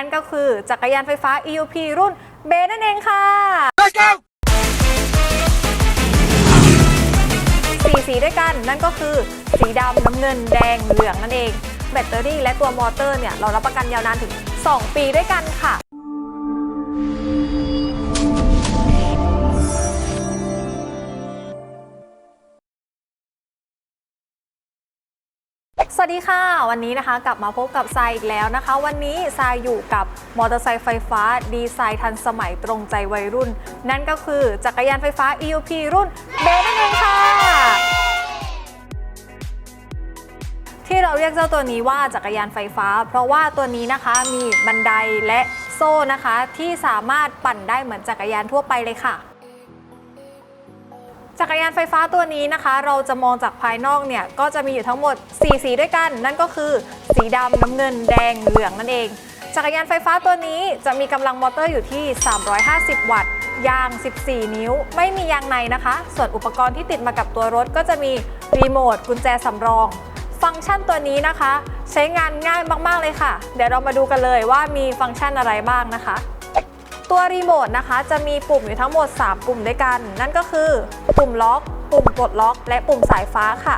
นั่นก็คือจักรยานไฟฟ้า EUP รุ่นเบนั่นเองค่ะ Let's go! สีสีด้วยกันนั่นก็คือสีดำน้ำเงินแดงเหลืองนั่นเอง แบตเตอรี่และตัวมอเตอร์เนี่ย เรารับประกันยาวนานถึง 2 ปีด้วยกันค่ะ สวัสดีค่ะ วันนี้นะคะกลับมาพบกับทรายอีกแล้วนะคะ วันนี้ทรายอยู่กับมอเตอร์ไซค์ไฟฟ้าดีไซน์ทันสมัยตรงใจวัยรุ่น นั่นก็คือจักรยานไฟฟ้า EUP รุ่นเบนั่นเองค่ะ ที่เราเรียกเจ้าตัวนี้ว่าจักรยานไฟฟ้า เพราะว่าตัวนี้นะคะมีบันไดและโซ่นะคะ ที่สามารถปั่นได้เหมือนจักรยานทั่วไปเลยค่ะ จักรยานไฟฟ้าตัวนี้นะคะ เราจะมองจากภายนอกเนี่ยก็จะมีอยู่ทั้งหมด 4 สีด้วยกัน นั่นก็คือสีดำน้ำเงินแดงเหลืองนั่นเอง จักรยานไฟฟ้าตัวนี้จะมีกำลังมอเตอร์อยู่ที่ 350 วัตต์ ยาง 14 นิ้ว ไม่มียางในนะคะ ส่วนอุปกรณ์ที่ติดมากับตัวรถก็จะมีรีโมทกุญแจสำรอง ฟังก์ชันตัวนี้นะคะ ใช้งานง่ายมากๆเลยค่ะ เดี๋ยวเรามาดูกันเลยว่ามีฟังก์ชันอะไรบ้างนะคะ ตัวรีโมทนะคะจะมีปุ่มอยู่ทั้งหมด 3 ปุ่มด้วยกัน นั่นก็คือ ปุ่มล็อก ปุ่มปลดล็อก และปุ่มสายฟ้าค่ะ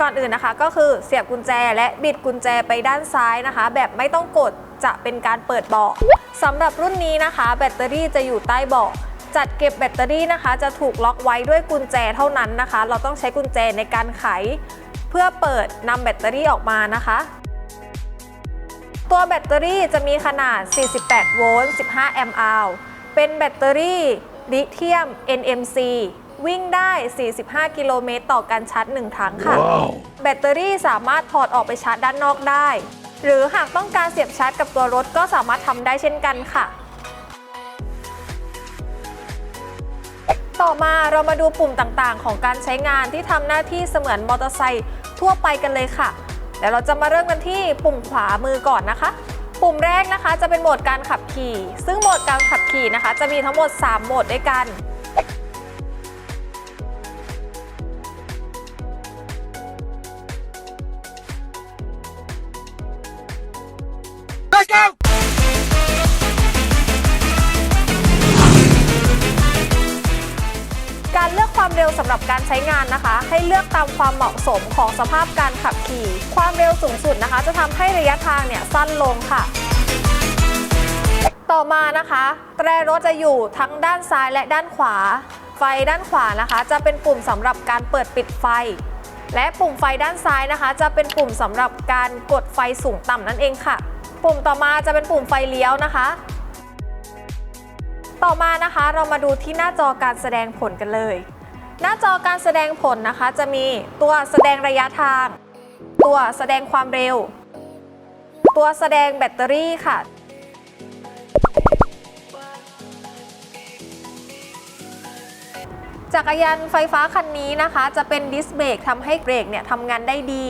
ก่อนอื่นนะคะ ก็คือเสียบกุญแจและบิดกุญแจไปด้านซ้ายนะคะ แบบไม่ต้องกดจะเป็นการเปิดเบาะสำหรับรุ่นนี้นะคะ แบตเตอรี่จะอยู่ใต้เบาะจัดเก็บแบตเตอรี่นะคะ จะถูกล็อกไว้ด้วยกุญแจเท่านั้นนะคะ เราต้องใช้กุญแจในการไข เพื่อเปิดนำแบตเตอรี่ออกมานะคะ ตัวแบตเตอรี่จะมีขนาด 48 โวลต์ 15 แอมป์อาวเป็นแบตเตอรี่ลิเธียม NMC วิ่งได้ 45 กิโลเมตรต่อการชาร์จ 1 ครั้งค่ะ Wow! แบตเตอรี่สามารถถอดออกไปชาร์จด้านนอกได้ หรือหากต้องการเสียบชาร์จกับตัวรถก็สามารถทำได้เช่นกันค่ะ ต่อมาเรามาดูปุ่มต่างๆ ของการใช้งานที่ทำหน้าที่เสมือนมอเตอร์ไซค์ทั่วไปกันเลยค่ะ เดี๋ยวเราจะมาเริ่มกันที่ปุ่มขวามือก่อนนะคะปุ่มแรกนะคะจะเป็นโหมดการขับขี่ ซึ่งโหมดการขับขี่นะคะ จะมีทั้งหมด 3 โหมดด้วยกัน Let's go! การเลือกความเร็วสำหรับการใช้งานนะคะ ให้เลือกตามความเหมาะสมของสภาพการขับขี่ ความเร็วสูงสุดนะคะ จะทำให้ระยะทางเนี่ยสั้นลงค่ะ ต่อมานะคะ แตรรถจะอยู่ทั้งด้านซ้ายและด้านขวา ไฟด้านขวานะคะ จะเป็นปุ่มสำหรับการเปิดปิดไฟ และปุ่มไฟด้านซ้ายนะคะ จะเป็นปุ่มสำหรับการกดไฟสูงต่ำนั่นเองค่ะ ปุ่มต่อมาจะเป็นปุ่มไฟเลี้ยวนะคะ ต่อมานะคะเรามาดูที่หน้าจอการแสดงผลกันเลย หน้าจอการแสดงผลนะคะ จะมีตัวแสดงระยะทาง ตัวแสดงความเร็ว ตัวแสดงแบตเตอรี่ค่ะ จักรยานไฟฟ้าคันนี้นะคะ จะเป็นดิสเบรกทำให้เบรกเนี่ยทำงานได้ดี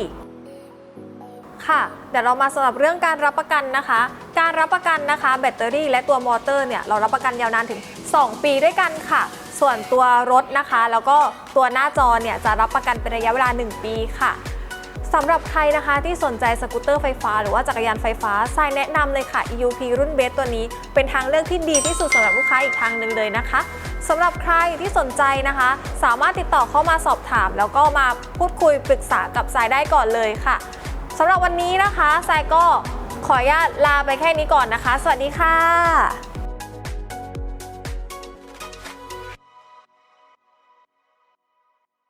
ค่ะเดี๋ยวเรามาสำหรับเรื่องการรับประกันนะคะ การรับประกันนะคะ แบตเตอรี่และตัวมอเตอร์เนี่ยเรารับประกันยาวนานถึง 2 ปีด้วยกันค่ะ ส่วนตัวรถนะคะ แล้วก็ตัวหน้าจอเนี่ยจะรับประกันเป็นระยะเวลา 1 ปีค่ะสำหรับใครนะคะที่สนใจสกูตเตอร์ไฟฟ้า หรือว่าจักรยานไฟฟ้าทรายแนะนำเลยค่ะ EUP รุ่นเบสตัวนี้ เป็นทางเลือกที่ดีที่สุดสำหรับลูกค้าอีกทางหนึ่งเลยนะคะสำหรับใครที่สนใจนะคะ สามารถติดต่อเข้ามาสอบถาม แล้วก็มาพูดคุยปรึกษากับทรายได้ก่อนเลยค่ะ สำหรับวันนี้นะคะทรายก็ขออนุญาตลาไปแค่นี้ก่อนนะคะ สวัสดีค่ะ